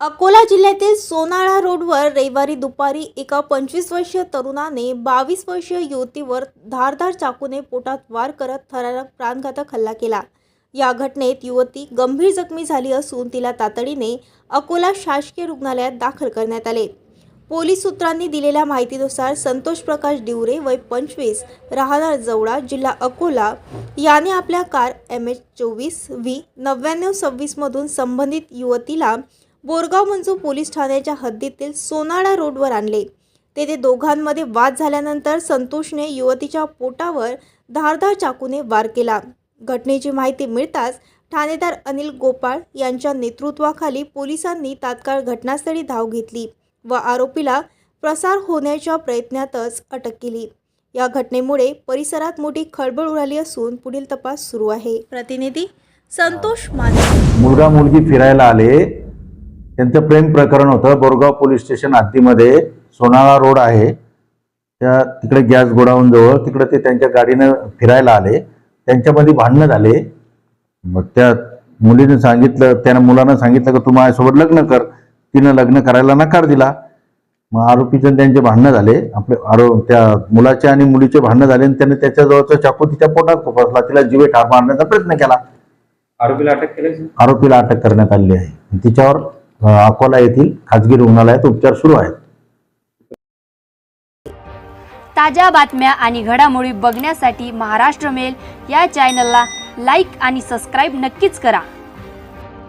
अकोला जिल्ह्यातील सोनाळा रोडवर रविवारी दुपारी एका पंचवीस वर्षीय तरुणाने बावीस वर्षीय युवतीवर धारधार चाकूने पोटात वार करत थरारक प्राणघातक हल्ला केला. या घटनेत युवती गंभीर जखमी झाली असून तिला तातडीने अकोला शासकीय रुग्णालयात दाखल करण्यात आले. पोलीस सूत्रांनी दिलेल्या माहितीनुसार संतोष प्रकाश डिवरे वय पंचवीस राहणार जवळा जिल्हा अकोला. याने आपल्या कार एम एच चोवीस व्ही नव्याण्णव सव्वीसमधून संबंधित युवतीला बोरगाव मंजू पोलीस ठाण्याच्या हद्दीतील सोनाळा रोडवर आणले. तेथे दोघांमध्ये वाद झाल्यानंतर संतोषने युवतीच्या पोटावर धारदार चाकूने वार केला. घटनेची माहिती मिळताच ठाणेदार अनिल गोपाळ यांच्या नेतृत्वाखाली पोलिसांनी तात्काळ घटनास्थळी धाव घेतली व आरोपीला प्रसार होण्याच्या प्रयत्नातच अटक केली. या घटनेमुळे परिसरात मोठी खळबळ उडाली असून पुढील तपास सुरू आहे. प्रतिनिधी संतोष माने. मुलगा मुलगी फिरायला आले. त्यांचं प्रेम प्रकरण होतं. बोरगाव पोलीस स्टेशन हद्दीमध्ये सोनाळा रोड आहे. त्या तिकडे गॅस गोडाऊन जवळ तिकडे ते त्यांच्या गाडीनं फिरायला आले. त्यांच्यामध्ये भांडणं झाले. मग त्या मुलीने सांगितलं त्या मुलानं सांगितलं की तू माझ्यासोबत लग्न कर. तिनं लग्न करायला नकार दिला. मग आरोपीचं त्यांचे भांडणं झाले. आपले आरो त्या मुलाचे आणि मुलीचे भांडणं झाले आणि त्याने त्याच्याजवळचा चाकू तिच्या पोटात खुपसला तिला जीवे ठार मारण्याचा प्रयत्न केला. आरोपीला अटक केली आरोपीला अटक करण्यात आलेली आहे. तिच्यावर अकोला येथील खाजगी रुग्णालयात उपचार सुरू आहेत. ताज्या बातम्या आणि घडामोडी बघण्यासाठी महाराष्ट्र मेल या चॅनलला लाईक आणि सबस्क्राईब नक्कीच करा.